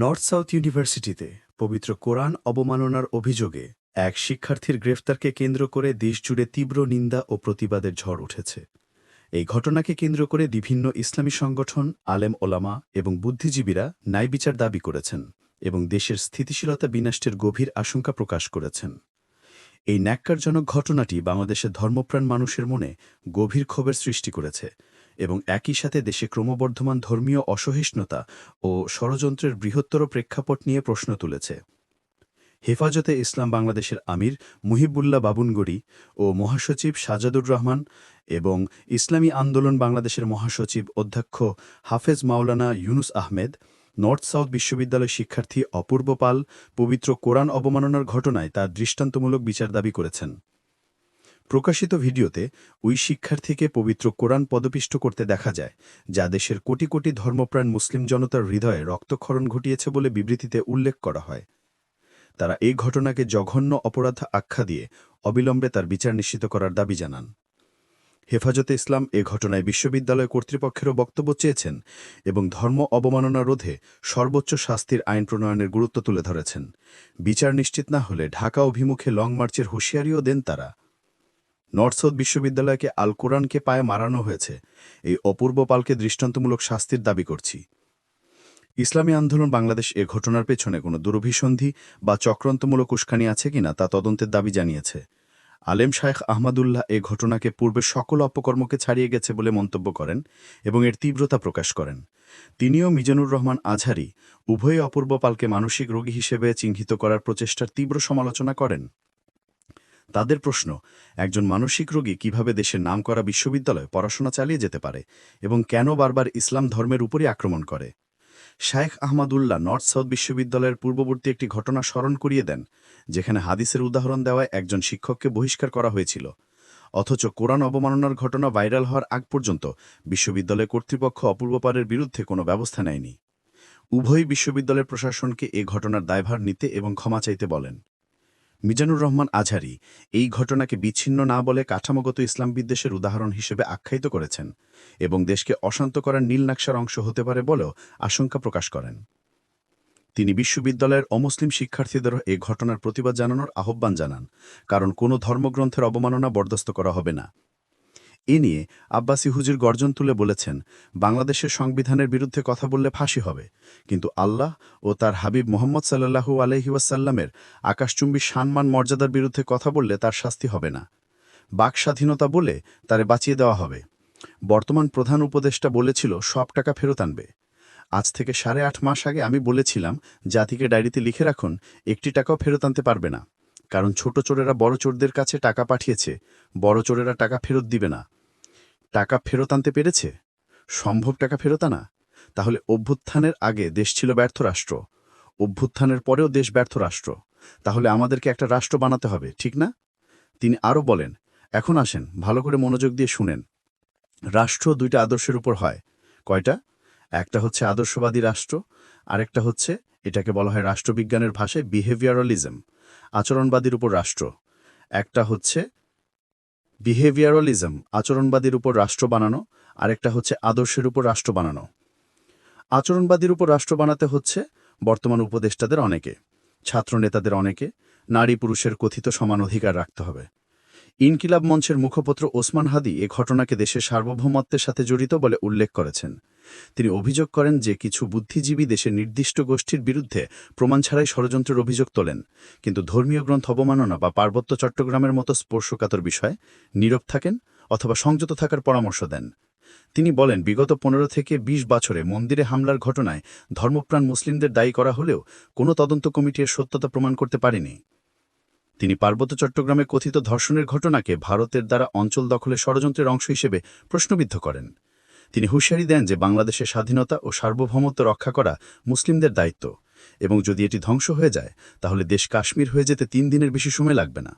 North south ইউনিভার্সিটিতে পবিত্র কোরআন অবমাননার অভিযোগে এক শিক্ষার্থীর গ্রেফতারকে কেন্দ্র করে দেশজুড়ে তীব্র নিন্দা ও প্রতিবাদের ঝড় উঠেছে। এই ঘটনাকে কেন্দ্র করে বিভিন্ন ইসলামী সংগঠন, আলেম ওলামা এবং বুদ্ধিজীবীরা ন্যায় বিচার দাবি করেছেন এবং দেশের স্থিতিশীলতা বিনষ্টের গভীর আশঙ্কা প্রকাশ করেছেন। এই ন্যাক্কারজনক ঘটনাটি বাংলাদেশের ধর্মপ্রাণ মানুষের মনে গভীর ক্ষোভের সৃষ্টি করেছে। এবং একই সাথে দেশে ক্রমবর্ধমান ধর্মীয় অসহিষ্ণুতা ও ষড়যন্ত্রের বৃহত্তর প্রেক্ষাপট নিয়ে প্রশ্ন তুলেছে। হেফাজতে ইসলাম বাংলাদেশের আমির মুহিবুল্লাহ বাবুনগড়ি ও মহাসচিব সাজাদুর রহমান এবং ইসলামী আন্দোলন বাংলাদেশের মহাসচিব অধ্যক্ষ হাফেজ মাওলানা ইউনুস আহমেদ, নর্থ সাউথ বিশ্ববিদ্যালয় শিক্ষার্থী অপূর্ব পাল পবিত্র কোরআন অবমাননার ঘটনায় তার দৃষ্টান্তমূলক বিচার দাবি করেছেন। প্রকাশিত ভিডিওতে ওই শিক্ষার্থীকে পবিত্র কোরআন পদপিষ্ট করতে দেখা যায়, যা দেশের কোটি কোটি ধর্মপ্রাণ মুসলিম জনতার হৃদয়ে রক্তক্ষরণ ঘটিয়েছে বলে বিবৃতিতে উল্লেখ করা হয়। তারা এই ঘটনাকে জঘন্য অপরাধ আখ্যা দিয়ে অবিলম্বে তার বিচার নিশ্চিত করার দাবি জানান। হেফাজতে ইসলাম এ ঘটনায় বিশ্ববিদ্যালয় কর্তৃপক্ষেরও বক্তব্য চেয়েছেন এবং ধর্ম অবমাননা রোধে সর্বোচ্চ শাস্তির আইন প্রণয়নের গুরুত্ব তুলে ধরেছেন। বিচার নিশ্চিত না হলে ঢাকা অভিমুখে লং মার্চের হুঁশিয়ারিও দেন তারা। নর্থ সাউথ বিশ্ববিদ্যালয়কে আল কোরআনকে পায়ে মারানো হয়েছে। এই অপূর্ব পালকে দৃষ্টান্তমূলক শাস্তির দাবি করছি। ইসলামী আন্দোলন বাংলাদেশ এ ঘটনার পেছনে কোনো দুরভিসন্ধি বা চক্রান্তমূলক উস্কানি আছে কিনা তা তদন্তের দাবি জানিয়েছে। আলেম শায়েখ আহমদুল্লাহ এ ঘটনাকে পূর্বে সকল অপকর্মকে ছাড়িয়ে গেছে বলে মন্তব্য করেন এবং এর তীব্রতা প্রকাশ করেন। তিনিও মিজানুর রহমান আজহারি উভয় অপূর্ব পালকে মানসিক রোগী হিসেবে চিহ্নিত করার প্রচেষ্টার তীব্র সমালোচনা করেন। তাদের প্রশ্ন, একজন মানসিক রোগী কীভাবে দেশের নামকরা বিশ্ববিদ্যালয়ে পড়াশোনা চালিয়ে যেতে পারে এবং কেন বারবার ইসলাম ধর্মের উপরই আক্রমণ করে? শায়েখ আহমদুল্লাহ নর্থ সাউথ বিশ্ববিদ্যালয়ের পূর্ববর্তী একটি ঘটনা স্মরণ করিয়ে দেন, যেখানে হাদিসের উদাহরণ দেওয়ায় একজন শিক্ষককে বহিষ্কার করা হয়েছিল। অথচ কোরআন অবমাননার ঘটনা ভাইরাল হওয়ার আগ পর্যন্ত বিশ্ববিদ্যালয় কর্তৃপক্ষ অপূর্বপারের বিরুদ্ধে কোনো ব্যবস্থা নেয়নি। উভয় বিশ্ববিদ্যালয়ের প্রশাসনকে এ ঘটনার দায়ভার নিতে এবং ক্ষমা চাইতে বলেন। মিজানুর রহমান আঝারি এই ঘটনাকে বিচ্ছিন্ন না বলে কাঠামোগত ইসলাম বিদ্বেষের উদাহরণ হিসেবে আখ্যায়িত করেছেন এবং দেশকে অশান্ত করার নীলনাকশার অংশ হতে পারে বলেও আশঙ্কা প্রকাশ করেন। তিনি বিশ্ববিদ্যালয়ের অমুসলিম শিক্ষার্থীদেরও এ ঘটনার প্রতিবাদ জানানোর আহ্বান জানান, কারণ কোনো ধর্মগ্রন্থের অবমাননা বরদাস্ত করা হবে না। এ নিয়ে আব্বাসি হুজির গর্জন তুলে বলেছেন, বাংলাদেশের সংবিধানের বিরুদ্ধে কথা বললে ফাঁসি হবে। কিন্তু আল্লাহ ও তার হাবিব মোহাম্মদ সাল্লাহু আলহিউসাল্লামের আকাশচুম্বী সম্মান মর্যাদার বিরুদ্ধে কথা বললে তার শাস্তি হবে না। বাক স্বাধীনতা বলে তারে বাঁচিয়ে দেওয়া হবে। বর্তমান প্রধান উপদেষ্টা বলেছিল, সব টাকা ফেরত আনবে। আজ থেকে সাড়ে আট মাস আগে আমি বলেছিলাম, জাতিকে ডায়েরিতে লিখে রাখুন, একটি টাকাও ফেরত আনতে পারবে না। কারণ ছোট চোরেরা বড় চোরদের কাছে টাকা পাঠিয়েছে, বড় চোরেরা টাকা ফেরত দিবে না। টাকা ফেরত আনতে পেরেছে? সম্ভব টাকা ফেরত আনা? তাহলে অভ্যুত্থানের আগে দেশ ছিল ব্যর্থ রাষ্ট্র। অভ্যুত্থানের পরেও দেশ ব্যর্থ রাষ্ট্র। তাহলে আমাদেরকে একটা রাষ্ট্র বানাতে হবে, ঠিক না? তিনি আরও বলেন, এখন আসেন, ভালো করে মনোযোগ দিয়ে শুনেন। রাষ্ট্র দুইটা আদর্শের উপর হয়। কয়টা? একটা হচ্ছে আদর্শবাদী রাষ্ট্র, আরেকটা হচ্ছে এটাকে বলা হয় রাষ্ট্রবিজ্ঞানের ভাষায় বিহেভিয়ারালিজম আচরণবাদীর উপর রাষ্ট্র। একটা হচ্ছে বিহেভিয়ারালিজম আচরণবাদীর উপর রাষ্ট্র বানানো, আরেকটা হচ্ছে আদর্শের উপর রাষ্ট্র বানানো। আচরণবাদীর উপর রাষ্ট্র বানাতে হচ্ছে বর্তমান উপদেষ্টাদের অনেকে ছাত্র নেতাদের অনেকে, নারী পুরুষের কথিত সমান অধিকার রাখতে হবে। ইনকিলাব মঞ্চের মুখপত্র ওসমান হাদি এ ঘটনাকে দেশের সার্বভৌমত্বের সাথে জড়িত বলে উল্লেখ করেছেন। তিনি অভিযোগ করেন যে কিছু বুদ্ধিজীবী দেশের নির্দিষ্ট গোষ্ঠীর বিরুদ্ধে প্রমাণ ছাড়াই ষড়যন্ত্রের অভিযোগ তোলেন। কিন্তু ধর্মীয় গ্রন্থ অবমাননা বা পার্বত্য চট্টগ্রামের মতো স্পর্শকাতর বিষয়ে নীরব থাকেন অথবা সংযত থাকার পরামর্শ দেন। তিনি বলেন, বিগত পনেরো থেকে ২০ বছরে মন্দিরে হামলার ঘটনায় ধর্মপ্রাণ মুসলিমদের দায়ী করা হলেও কোনো তদন্ত কমিটির সত্যতা প্রমাণ করতে পারেনি। তিনি পার্বত্য চট্টগ্রামে কথিত ধর্ষণের ঘটনাকে ভারতের দ্বারা অঞ্চল দখলের ষড়যন্ত্রের অংশ হিসেবে প্রশ্নবিদ্ধ করেন। তিনি হুঁশিয়ারি দেন যে বাংলাদেশের স্বাধীনতা ও সার্বভৌমত্ব রক্ষা করা মুসলিমদের দায়িত্ব এবং যদি এটি ধ্বংস হয়ে যায়, তাহলে দেশ কাশ্মীর হয়ে যেতে তিন দিনের বেশি সময় লাগবে না।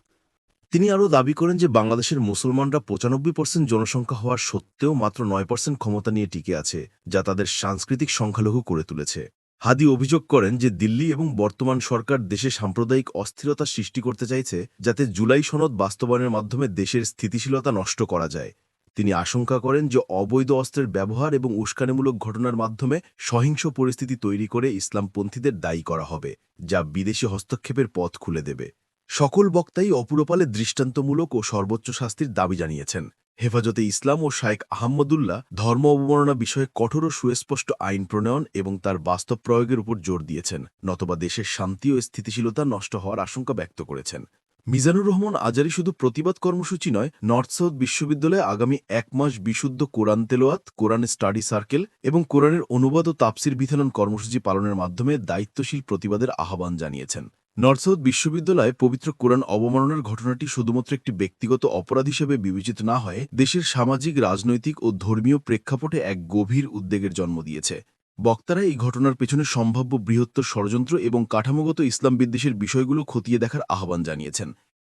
তিনি আরও দাবি করেন যে বাংলাদেশের মুসলমানরা পঁচানব্বই পার্সেন্ট জনসংখ্যা হওয়ার সত্ত্বেও মাত্র নয় পার্সেন্ট ক্ষমতা নিয়ে টিকে আছে, যা তাদের সাংস্কৃতিক সংখ্যালঘু করে তুলেছে। হাদি অভিযোগ করেন যে দিল্লি এবং বর্তমান সরকার দেশে সাম্প্রদায়িক অস্থিরতা সৃষ্টি করতে চাইছে, যাতে জুলাই সনদ বাস্তবায়নের মাধ্যমে দেশের স্থিতিশীলতা নষ্ট করা যায়। তিনি আশঙ্কা করেন যে অবৈধ অস্ত্রের ব্যবহার এবং উস্কানিমূলক ঘটনার মাধ্যমে সহিংস পরিস্থিতি তৈরি করে ইসলামপন্থীদের দায়ী করা হবে, যা বিদেশি হস্তক্ষেপের পথ খুলে দেবে। সকল বক্তাই অপুরপালে দৃষ্টান্তমূলক ও সর্বোচ্চ শাস্তির দাবি জানিয়েছেন। হেফাজতে ইসলাম ও শায়েক আহম্মদুল্লাহ ধর্ম অবমাননা বিষয়ে কঠোর ও সুস্পষ্ট আইন প্রণয়ন এবং তার বাস্তব প্রয়োগের উপর জোর দিয়েছেন, নতবা দেশের শান্তি ও স্থিতিশীলতা নষ্ট হওয়ার আশঙ্কা ব্যক্ত করেছেন। মিজানুর রহমান আজারি শুধু প্রতিবাদ কর্মসূচি নয়, নর্থ সাউথ বিশ্ববিদ্যালয়ে আগামী এক মাস বিশুদ্ধ কোরআন তেলোয়াত, কোরআন স্টাডি সার্কেল এবং কোরআনের অনুবাদ ও তাপসির বিধানন কর্মসূচি পালনের মাধ্যমে দায়িত্বশীল প্রতিবাদের আহ্বান জানিয়েছেন। নর্থ সাউথ বিশ্ববিদ্যালয়ে পবিত্র কোরআন অবমাননার ঘটনাটি শুধুমাত্র একটি ব্যক্তিগত অপরাধ হিসেবে বিবেচিত না হয়ে দেশের সামাজিক, রাজনৈতিক ও ধর্মীয় প্রেক্ষাপটে এক গভীর উদ্বেগের জন্ম দিয়েছে। বক্তারা এই ঘটনার পেছনে সম্ভাব্য বৃহত্তর ষড়যন্ত্র এবং কাঠামোগত ইসলাম বিদ্বেষের বিষয়গুলো খতিয়ে দেখার আহ্বান জানিয়েছেন।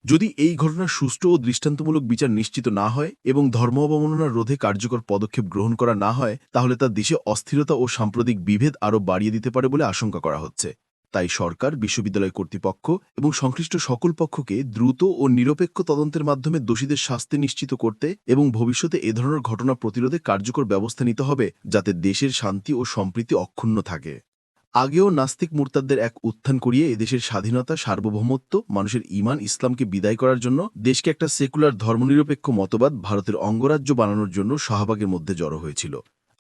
যদি এই ঘটনার সুষ্ঠু ও দৃষ্টান্তমূলক বিচার নিশ্চিত না হয় এবং ধর্ম অবমাননার রোধে কার্যকর পদক্ষেপ গ্রহণ করা না হয়, তাহলে তা দেশে অস্থিরতা ও সাম্প্রতিক বিভেদ আরও বাড়িয়ে দিতে পারে বলে আশঙ্কা করা হচ্ছে। তাই সরকার, বিশ্ববিদ্যালয় কর্তৃপক্ষ এবং সংশ্লিষ্ট সকল পক্ষকে দ্রুত ও নিরপেক্ষ তদন্তের মাধ্যমে দোষীদের শাস্তি নিশ্চিত করতে এবং ভবিষ্যতে এ ধরনের ঘটনা প্রতিরোধে কার্যকর ব্যবস্থা নিতে হবে যাতে দেশের শান্তি ও সম্প্রীতি অক্ষুণ্ণ থাকে। আগেও নাস্তিক মুরতাদদের এক উত্থান করিয়ে এদেশের স্বাধীনতা, সার্বভৌমত্ব, মানুষের ইমান ইসলামকে বিদায় করার জন্য দেশকে একটা সেকুলার ধর্মনিরপেক্ষ মতবাদ ভারতের অঙ্গরাজ্য বানানোর জন্য শাহবাগের মধ্যে জড়ো হয়েছিল।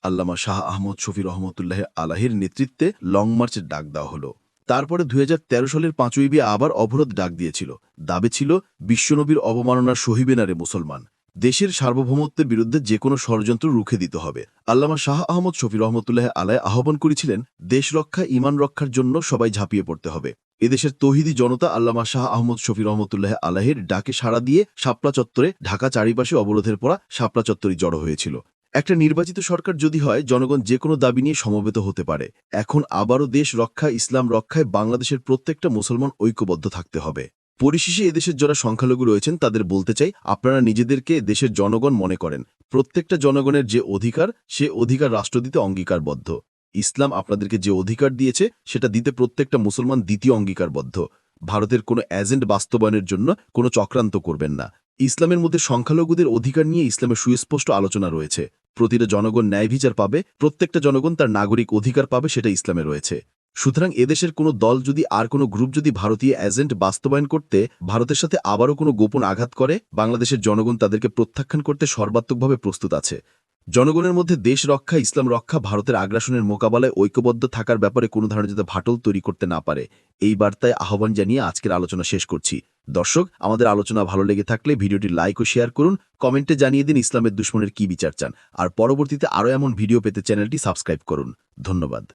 আল্লামা শাহ আহমদ শফি রহমতুল্লাহ আলাহের নেতৃত্বে লং মার্চের ডাক দেওয়া হলো। তারপরে দুই হাজার তেরো সালের পাঁচই বি আবার অবরোধ ডাক দিয়েছিল। দাবি ছিল বিশ্বনবীর অবমাননার সহিবে না রে মুসলমান। দেশের সার্বভৌমত্বের বিরুদ্ধে যে কোনো ষড়যন্ত্র রুখে দিতে হবে। আল্লামা শাহ আহমদ শফি রহমতুল্লাহ আলায় আহ্বান করেছিলেন, দেশ রক্ষা ইমান রক্ষার জন্য সবাই ঝাঁপিয়ে পড়তে হবে। এদেশের তহিদি জনতা আল্লামা শাহ আহমদ শফি রহমতুল্লাহ আলাহের ডাকে সাড়া দিয়ে শাপলা চত্বরে ঢাকা চারিপাশে অবরোধের পরা শাপলা চত্বরই জড়ো হয়েছিল। একটা নির্বাচিত সরকার যদি হয়, জনগণ যে কোনো দাবি নিয়ে সমবেত হতে পারে। এখন আবারও দেশ রক্ষা ইসলাম রক্ষায় বাংলাদেশের প্রত্যেকটা মুসলমান ঐক্যবদ্ধ থাকতে হবে। পরিশেষে এদেশের যারা সংখ্যালঘু রয়েছেন, তাদের বলতে চাই, আপনারা নিজেদেরকে দেশের জনগণ মনে করেন। প্রত্যেকটা জনগণের যে অধিকার, সে অধিকার রাষ্ট্র দিতে অঙ্গীকারবদ্ধ। ইসলাম আপনাদেরকে যে অধিকার দিয়েছে, সেটা দিতে প্রত্যেকটা মুসলমান দ্বিতীয় অঙ্গীকারবদ্ধ। ভারতের কোনো এজেন্ট বাস্তবায়নের জন্য কোনো চক্রান্ত করবেন না। ইসলামের মধ্যে সংখ্যালঘুদের অধিকার নিয়ে ইসলামের সুস্পষ্ট আলোচনা রয়েছে। প্রতিটা জনগণ ন্যায় বিচার পাবে, প্রত্যেকটা জনগণ তার নাগরিক অধিকার পাবে সেটা ইসলামে রয়েছে। সুতরাং এদেশের কোনো দল যদি আর কোনো গ্রুপ যদি ভারতীয় এজেন্ট বাস্তবায়ন করতে, ভারতের সাথে আবারও কোনো গোপন আঘাত করে, বাংলাদেশের জনগণ তাদেরকে প্রত্যাখ্যান করতে সর্বাত্মকভাবে প্রস্তুত আছে। জনগণের মধ্যে দেশ রক্ষা, ইসলাম রক্ষা, ভারতের আগ্রাসনের মোকাবেলায় ঐক্যবদ্ধ থাকার ব্যাপারে কোনো ধরনের যাতে ভাটল তৈরি করতে না পারে, এই বার্তায় আহ্বান জানিয়ে আজকের আলোচনা শেষ করছি। দর্শক, আমাদের আলোচনা ভালো লেগে থাকলে ভিডিওটি লাইক ও শেয়ার করুন, কমেন্টে জানিয়ে দিন ইসলামের দুশ্মনের কি বিচার চান। আর পরবর্তীতে আরও এমন ভিডিও পেতে চ্যানেলটি সাবস্ক্রাইব করুন। ধন্যবাদ।